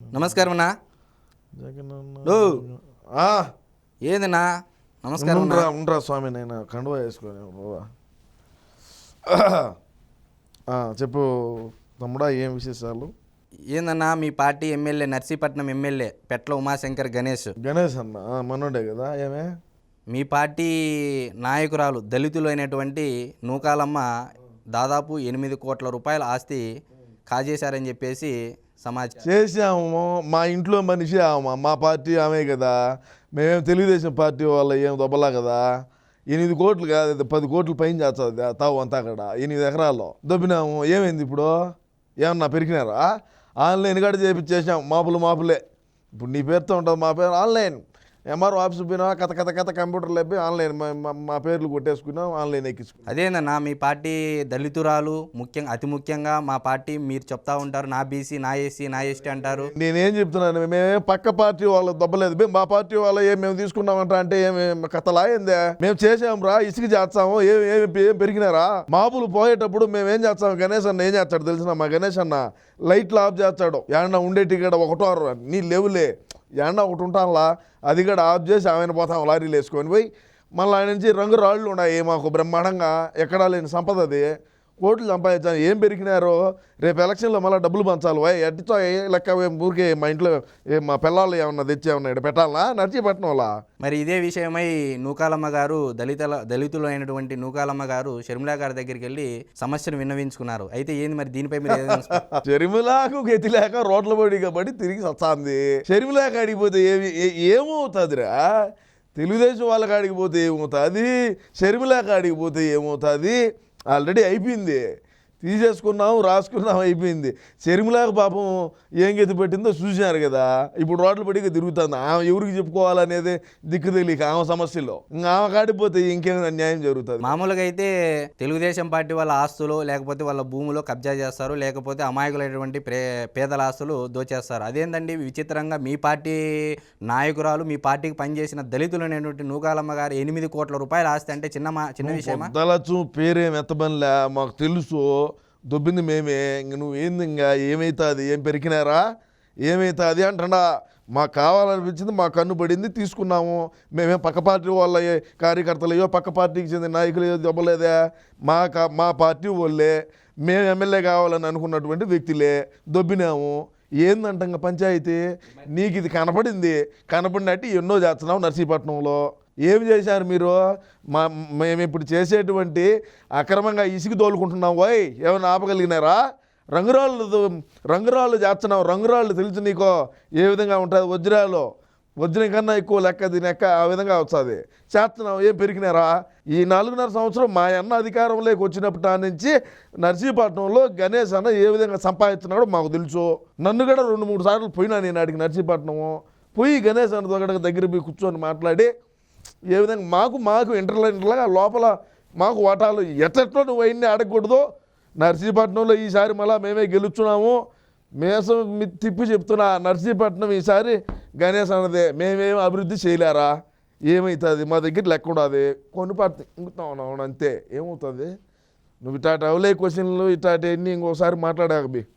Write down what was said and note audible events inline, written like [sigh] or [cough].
నమస్కారం అన్నా. ఏందన్నా? నమస్కారం ఉండ్రా స్వామి నేను కండువా వేసుకొని చెప్పు తమ్ముడా ఏం విశేషాలు? ఏందన్నా మీ party MLA Narsipatnam MLA Petla Umashankar Ganesh. Ganesh అన్న మనోడే కదా ఏమే? మీ పార్టీ నాయకురాలు దళితులు అయినటువంటి నూకాలమ్మ దాదాపు ఎనిమిది కోట్ల రూపాయల ఆస్తి కాజేశారని చెప్పేసి సమాచారం చేసాము మా ఇంట్లో మనిషి ఆమె. మా పార్టీ ఆమె కదా. మేమేం తెలుగుదేశం పార్టీ వాళ్ళ ఏం దొబ్బలా కదా. ఎనిమిది కోట్లు కాదు పది కోట్లు పైన చేస్తుంది తావు అంతా అక్కడ. ఎనిమిది ఎకరాల్లో దొబ్బినాము. ఏమైంది ఇప్పుడు? ఏమన్నా పెరిగినారా? ఆన్లైన్ కూడా చేపించేసాం మాపులు మాపులే. ఇప్పుడు నీ పేరుతో ఉంటుంది మా పేరు ఆన్లైన్. ఎంఆర్ఓ ఆఫీస్ పోయినా కథ కథ కథ కంప్యూటర్ లేపి ఆన్లైన్ మా- పేర్లు కొట్టేసుకున్నాం ఆన్లైన్ ఎక్కించుకున్నాం. అదేందన్నా మీ పార్టీ దళితురాలు ముఖ్యంగా అతి ముఖ్యంగా మా పార్టీ మీరు చెప్తా ఉంటారు నా బీసీ నా ఎస్సీ నా ఎస్టీ అంటారు. నేనేం చెప్తున్నాను మేమే పక్క పార్టీ వాళ్ళు దెబ్బలేదు. మా పార్టీ వాళ్ళ ఏం మేము తీసుకున్నామంట అంటే ఏమి కథలా ఏందే? మేము చేసాం రా ఇసుక చేస్తాము ఏం ఏం ఏం పెరిగినారా? మాపులు పోయేటప్పుడు మేము ఏం చేస్తాం? గణేష్ అన్న ఏం చేస్తాడు తెలిసిన మా గణేష్ అన్న? లైట్లు ఆఫ్ చేస్తాడు. ఏమన్నా ఉండేటి కూడా ఒకటో నీ లేవులే. ఎండ ఒకటి ఉంటానులా అది కూడా ఆఫ్ చేసి ఆమెను పోతాం లారీలు వేసుకొని పోయి మళ్ళీ ఆయన నుంచి రంగు రాళ్ళు ఉన్నాయి మాకు బ్రహ్మాండంగా ఎక్కడా లేని సంపద అది. కోట్లు సంపాదించాను ఏం పెరిగినారో? రేపు ఎలక్షన్లో మళ్ళీ డబ్బులు పంచాలి. వై ఎట్టితో ఏ లెక్క ఏం ఊరికే మా ఇంట్లో ఏ మా పిల్లలు ఏమన్నా తెచ్చి ఏమన్నా ఇక్కడ పెట్టాలా నడిచిపెట్టడం వాళ్ళ మరి ఇదే విషయమై నూకాలమ్మ గారు దళితుల దళితులు అయినటువంటి నూకాలమ్మ గారు షర్మిలా గారి దగ్గరికి వెళ్ళి సమస్యను విన్నవించుకున్నారు. అయితే ఏంది మరి దీనిపై మీరు [laughs] షర్మిలాకు గతి లేక రోడ్ల పడి కాబట్టి తిరిగి సత్తాంది. షర్మిలాకి అడిగిపోతే ఏమి ఏమవుతుందిరా? తెలుగుదేశం వాళ్ళకి అడిగిపోతే ఏమవుతుంది? షర్మిలాకి అడిగిపోతే ఏమవుతుంది? ఆల్రెడీ అయిపోయింది. తీసేసుకున్నాం రాసుకున్నాం అయిపోయింది. షర్మిలాకు పాపం ఏం గతి పెట్టిందో చూసినారు కదా. ఇప్పుడు రోడ్ల పడిగా తిరుగుతుంది. ఆమె ఎవరికి చెప్పుకోవాలనేది దిక్కు తెలియక ఆమె సమస్యలో. ఇంకా ఆమె కాడిపోతే ఇంకేం అన్యాయం జరుగుతుంది? మామూలుగా అయితే తెలుగుదేశం పార్టీ వాళ్ళ ఆస్తులు లేకపోతే వాళ్ళ భూములో కబ్జా చేస్తారు లేకపోతే అమాయకులైనటువంటి ప్రే పేదల ఆస్తులు దోచేస్తారు. అదేంటండి విచిత్రంగా మీ పార్టీ నాయకురాలు మీ పార్టీకి పనిచేసిన దళితులైనటువంటి నూకాలమ్మ గారు ఎనిమిది కోట్ల రూపాయల ఆస్తి అంటే చిన్న చిన్న విషయమా? పొద్దలచ్చు పేరేం ఎత్తబనిలే. మాకు తెలుసు. దొబ్బింది మేమే ఇంక నువ్వు ఏంది ఇంకా? ఏమవుతుంది ఏం పెరికినారా ఏమవుతుంది అంటడా మాకు కావాలనిపించింది మా కన్ను పడింది తీసుకున్నాము. మేమే పక్క పార్టీ వాళ్ళ కార్యకర్తలయ్యో పక్క పార్టీకి చెందిన నాయకులు దెబ్బలేదే. మా కా- మా పార్టీ వాళ్ళే. మేము ఎమ్మెల్యే కావాలని అనుకున్నటువంటి వ్యక్తులే. దొబ్బినాము. ఏందంట ఇంకా పంచాయతీ? నీకు ఇది కనపడింది. కనపడినట్టు ఎన్నో చేస్తున్నావు నర్సీపట్నంలో. ఏమి చేశారు మీరు? మా మేము ఇప్పుడు చేసేటువంటి అక్రమంగా ఇసుక తోలుకుంటున్నాం పోయ్ ఏమైనా ఆపగలిగినారా? రంగురాళ్ళు రంగురాళ్ళు చేస్తున్నావు రంగురాళ్ళు తెలుసు నీకో. ఏ విధంగా ఉంటుంది? వజ్రాలు. వజ్రం కన్నా ఎక్కువ లెక్క దీని లెక్క ఆ విధంగా వస్తుంది. చేస్తున్నావు ఏం పెరిగినారా? ఈ నాలుగున్నర సంవత్సరం మా అన్న అధికారంలోకి వచ్చినప్పటి నుంచి నర్సీపట్నంలో గణేష్ అన్న ఏ విధంగా సంపాదిస్తున్నాడో మాకు తెలుసు. నన్ను కూడా రెండు మూడు సార్లు పోయినా నేను అడిగి నర్సీపట్నము. పోయి గణేష్ అన్న దగ్గర దగ్గర పోయి కూర్చొని మాట్లాడి ఏ విధంగా మాకు మాకు ఇంటర్లో ఇంటర్లాగా లోపల మాకు వాటాలు ఎట్లెట్లో నువ్వు అవన్నీ అడగకూడదు నర్సీపట్నంలో ఈసారి మళ్ళీ మేమే గెలుచున్నాము. మేసం మీ- తిప్పి చెప్తున్నా నర్సీపట్నం ఈసారి గణేష్ అన్నదే మేమేం అభివృద్ధి చేయలేరా? ఏమవుతుంది మా దగ్గర లెక్క ఉండదు. కొన్ని పడుతుంది ఇంకుతాం అవును అంతే. ఏమవుతుంది? నువ్వు ఇటాటి అవలే క్వశ్చన్లు ఇటాటి అన్నీ ఇంకోసారి మాట్లాడాకబి